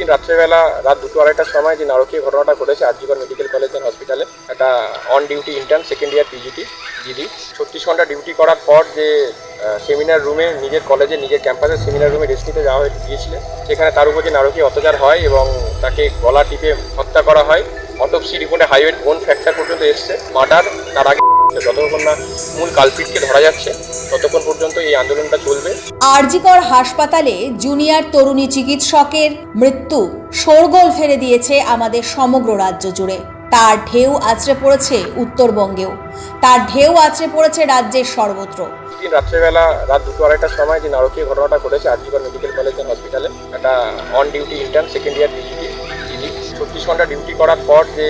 দিন রাত্রেবেলা রাত দুটো আড়াইটার সময় যে নারকীয় ঘটনাটা ঘটেছে আরজিগড় মেডিকেল কলেজ অ্যান্ড হসপিটালে, একটা on duty intern second year PGT দিদি ছত্রিশ ঘণ্টা ডিউটি করার পর যে সেমিনার রুমে নিজের কলেজে নিজের ক্যাম্পাসের সেমিনার রুমে রেস্ট নিতে যাওয়া হয়ে গিয়েছিলেন। সেখানে তার উপর যে নারকীয় অত্যাচার হয় এবং তাকে গলা টিপে হত্যা করা হয়। অটোপসি রিপোর্টে হাইওয়েট বোন ফ্র্যাকচার পর্যন্ত এসছে? মার্ডার তার আগে যতক্ষণ না মূল কালপিটকে ধরা যাচ্ছে ততক্ষণ পর্যন্ত এই আন্দোলনটা চলবে। আরজিকর হাসপাতালে জুনিয়র তরুণী চিকিৎসকের মৃত্যু শোরগোল ফেলে দিয়েছে আমাদের সমগ্র রাজ্য জুড়ে। তার ঢেউ আছড়ে পড়েছে উত্তরবঙ্গেও। তার ঢেউ আছড়ে পড়েছে রাজ্যের সর্বত্র। দিন রাত্রেবেলা রাত দুটো আড়াইটার সময় যে নারকীয় ঘটনাটা ঘটেছে আরজিগড় মেডিকেল কলেজ অ্যান্ড হসপিটালে একটা on duty intern second year ছত্রিশ ঘণ্টা ডিউটি করার পর যে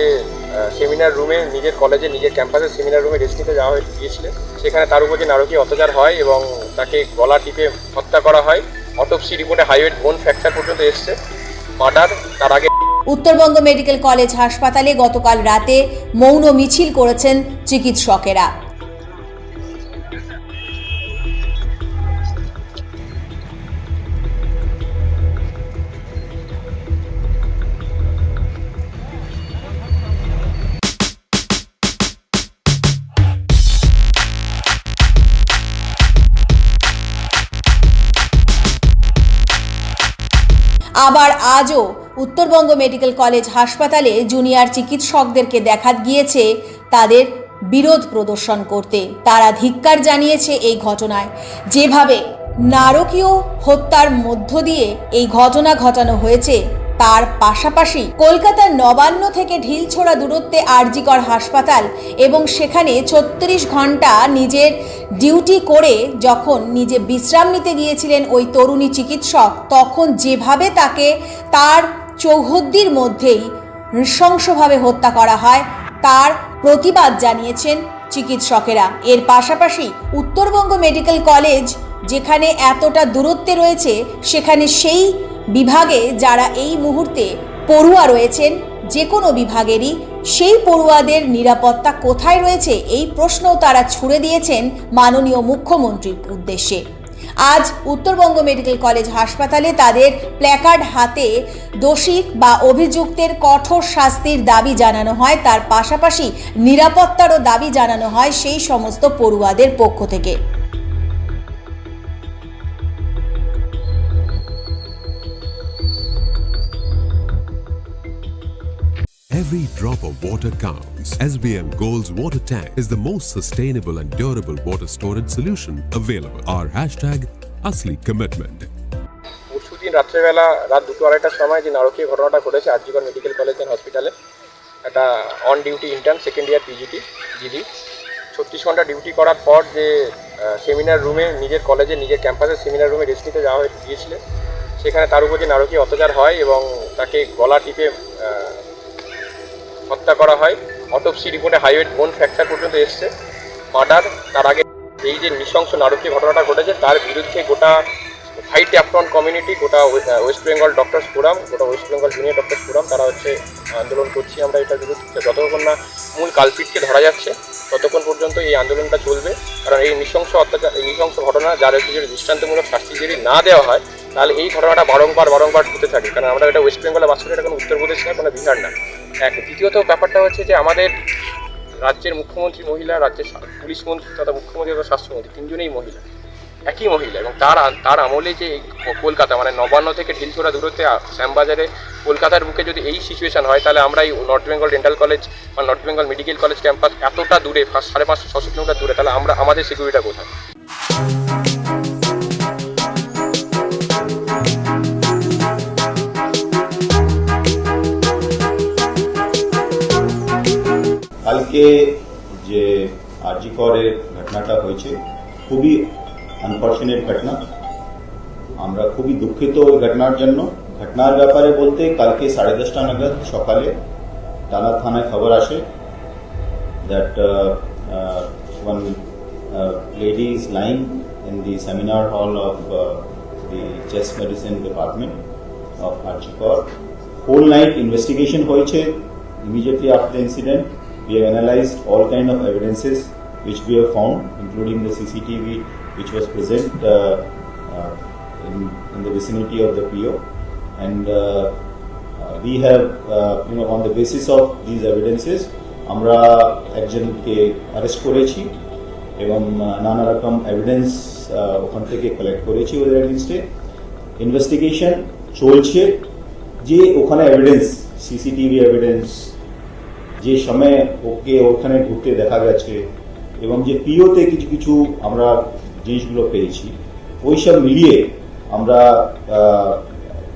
সেমিনার রুমে, নিজের কলেজে, নিজের ক্যাম্পাসে সেমিনার রুমে রেস্ট নিতে যাওয়া গিয়েছিলেন। সেখানে তার উপর যে নারকীয় অত্যাচার হয় এবং তাকে গলা টিপে হত্যা করা হয়, অটোপসি রিপোর্টে হাইওয়েট বোন ফ্র্যাকচার পর্যন্ত এসছে। মার্ডার, তার আগে উত্তরবঙ্গ মেডিকেল কলেজ হাসপাতালে গতকাল রাতে মৌন মিছিল করেছেন চিকিৎসকেরা। আবার আজও উত্তরবঙ্গ মেডিকেল কলেজ হাসপাতালে জুনিয়র চিকিৎসকদেরকে দেখা গিয়েছে তাদের বিরোধ প্রদর্শন করতে। তারা ধিক্কার জানিয়েছে এই ঘটনায়। যেভাবে নারকীয় হত্যার মধ্য দিয়ে এই ঘটনা ঘটানো হয়েছে তার পাশাপাশি কলকাতার নবান্ন থেকে ঢিল ঢিলছোড়া দূরত্বে আরজিকর হাসপাতাল এবং সেখানে ছত্রিশ ঘণ্টা নিজের ডিউটি করে যখন নিজে বিশ্রাম নিতে গিয়েছিলেন ওই তরুণী চিকিৎসক, তখন যেভাবে তাকে তার চৌহদ্দির মধ্যেই নৃশংসভাবে হত্যা করা হয়, তার প্রতিবাদ জানিয়েছেন চিকিৎসকেরা। এর পাশাপাশি উত্তরবঙ্গ মেডিকেল কলেজ যেখানে এতটা দূরত্বে রয়েছে, সেখানে সেই বিভাগে যারা এই মুহূর্তে পড়ুয়া রয়েছেন, যে কোনো বিভাগেরই সেই পড়ুয়াদের নিরাপত্তা কোথায় রয়েছে এই প্রশ্নও তারা ছুড়ে দিয়েছেন মাননীয় মুখ্যমন্ত্রীর উদ্দেশ্যে। আজ উত্তরবঙ্গ মেডিকেল কলেজ হাসপাতালে তাদের প্ল্যাকার্ড হাতে দোষী বা অভিযুক্তের কঠোর শাস্তির দাবি জানানো হয়, তার পাশাপাশি নিরাপত্তারও দাবি জানানো হয় সেই সমস্ত পড়ুয়াদের পক্ষ থেকে। Every drop of water counts. SBM Gold's water tank is the most sustainable and durable water storage solution available. Our hashtag, Asli Commitment. পরশু দিন রাত্রেবেলা রাত দুটো আড়াইটার সময় যে নারকীয় ঘটনাটা ঘটেছে আরজিগড় মেডিকেল কলেজ অ্যান্ড হসপিটালে, একটা on duty intern second year PGT দিদি ছত্রিশ ঘণ্টা ডিউটি করার পর যে সেমিনার রুমে নিজের কলেজে নিজের ক্যাম্পাসের সেমিনার রুমে রেস্ট নিতে যাওয়া গিয়েছিলেন সেখানে তার উপর যে নারকীয় অত্যাচার হয় এবং তাকে গলা টিপে হত্যা করা হয়। অটোপসি রিপোর্টে হাইওয়েট বোন ফ্র্যাকচার পর্যন্ত এসছে, মার্ডার, তার আগে এই যে নৃশংস নারকীয় ঘটনাটা ঘটেছে, তার বিরুদ্ধে গোটা হাইট অ্যাপটন কমিউনিটি গোটা ওয়েস্ট বেঙ্গল ডক্টরস ফোরাম গোটা West Bengal junior doctors forum তারা হচ্ছে আন্দোলন করছি আমরা এটার বিরুদ্ধে যতক্ষণ না মূল কালপিটকে ধরা যাচ্ছে, ততক্ষণ পর্যন্ত এই আন্দোলনটা চলবে। কারণ এই নৃশংস অত্যাচার এই নৃশংস ঘটনা যার একটু যদি দৃষ্টান্তমূলক শাস্তি যদি না দেওয়া হয়, তাহলে এই ঘটনাটা বারংবার বারংবার হতে থাকে কারণ আমরা এটা ওয়েস্ট বেঙ্গলে বাস করি এটা কোনো উত্তরপ্রদেশ না, কোনো বিহার না। এক, দ্বিতীয়ত ব্যাপারটা হচ্ছে যে আমাদের রাজ্যের মুখ্যমন্ত্রী মহিলা, রাজ্যের পুলিশ মন্ত্রী তথা মুখ্যমন্ত্রী তথা স্বাস্থ্যমন্ত্রী তিনজনেই মহিলা, একই মহিলা এবং তার তার আমলে যে কলকাতা মানে নবান্ন থেকে ঢিলছোড়া দূরত্বে শ্যামবাজারে কলকাতার বুকে যদি এই সিচুয়েশন হয়, তাহলে আমরা এই নর্থ বেঙ্গল ডেন্টাল কলেজ বা North Bengal medical college campus এতটা দূরে সাড়ে পাঁচশো, ছশো কিলোমিটার দূরে, তাহলে আমরা, আমাদের সিকিউরিটিটা কোথায়? কালকে যে আরজিকরের ঘটনাটা হয়েছে, খুবই আনফর্চুনেট ঘটনা। আমরা খুবই দুঃখিত ওই ঘটনার জন্য। ঘটনার ব্যাপারে বলতে কালকে সাড়ে দশটা নাগাদ সকালে টানা থানায় খবর আসে that one lady is lying in the seminar hall of the chest medicine department of RG Kar whole night investigation হয়েছে immediately after the incident we have analyzed all kind of evidences which we have found including the cctv which was present uh, uh, in, in the vicinity of the po and uh, we have, uh, you know, on the basis of these evidences, আমরা একজনকে arrest করেছি এবং আহ, নানা রকম evidence ওখান থেকে collect করেছি ওদের এগেনস্টে ইনভেস্টিগেশন চলছে যে ওখানে এভিডেন্স সিসিটিভি এভিডেন্স যে সময় ওকে ওখানে ঘুরতে দেখা গেছে এবং যে পিওতে কিছু কিছু আমরা জিনিসগুলো পেয়েছি ওইসব মিলিয়ে আমরা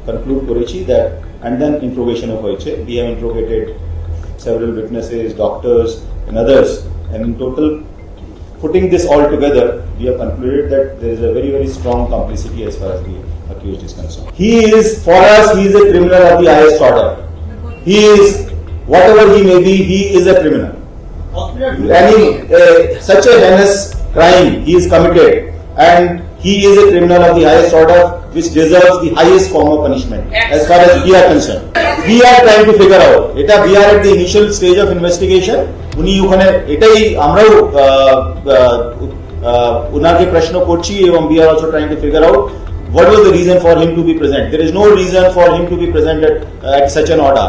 কনক্লুড করেছি দ্যাট অ্যান্ড দেন ইন্ট্রোগেশনও হয়েছে we have interrogated several witnesses, doctors, and others. And in total, putting this all together, we have concluded that there is a very, very strong complicity as far as the accused is concerned. He is, for us, he is a criminal of the highest order. He is, whatever he may be, he is a criminal. Any uh, such a heinous crime he is committed, and he is a criminal of the highest order, which deserves the highest form of punishment. As far as we are concerned, we are trying to figure out. এটা we are at the initial stage of investigation. উনি ওখানে এটাই আমরাও আহ, আহ, আহ, ওনাকে প্রশ্ন করছি এবং we are also trying to figure out what was the reason for him to be present. There is no reason for him to be present at, at such an order.